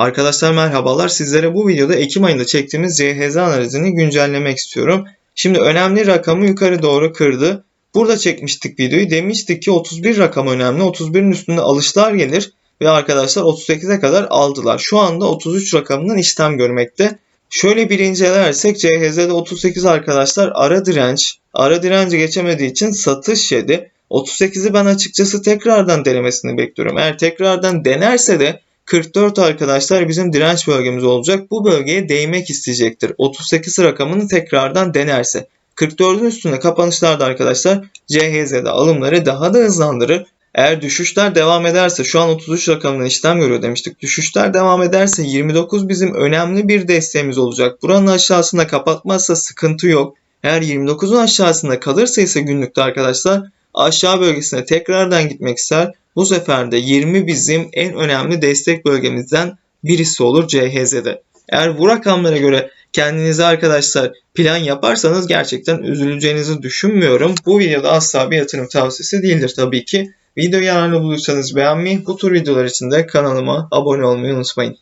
Arkadaşlar merhabalar. Sizlere bu videoda Ekim ayında çektiğimiz CHZ analizini güncellemek istiyorum. Şimdi önemli rakamı yukarı doğru kırdı. Burada çekmiştik videoyu. Demiştik ki 31 rakam önemli. 31'in üstünde alışlar gelir. Ve arkadaşlar 38'e kadar aldılar. Şu anda 33 rakamından işlem görmekte. Şöyle bir incelersek CHZ'de 38 arkadaşlar ara direnç. Ara direnci geçemediği için satış yedi. 38'i ben açıkçası tekrardan denemesini bekliyorum. Eğer tekrardan denerse de 44 arkadaşlar bizim direnç bölgemiz olacak. Bu bölgeye değmek isteyecektir. 38 rakamını tekrardan denerse. 44'ün üstünde kapanışlarda arkadaşlar CHZ'de alımları daha da hızlandırır. Eğer düşüşler devam ederse şu an 33 rakamından işlem görüyor demiştik. Düşüşler devam ederse 29 bizim önemli bir desteğimiz olacak. Buranın aşağısında kapatmazsa sıkıntı yok. Eğer 29'un aşağısında kalırsa ise günlükte arkadaşlar aşağı bölgesine tekrardan gitmek ister. Bu sefer de 20 bizim en önemli destek bölgemizden birisi olur CHZ'de. Eğer bu rakamlara göre kendinize arkadaşlar plan yaparsanız gerçekten üzüleceğinizi düşünmüyorum. Bu videoda asla bir yatırım tavsiyesi değildir tabii ki. Videoyu yararlı bulursanız beğenmeyi, bu tür videolar için de kanalıma abone olmayı unutmayın.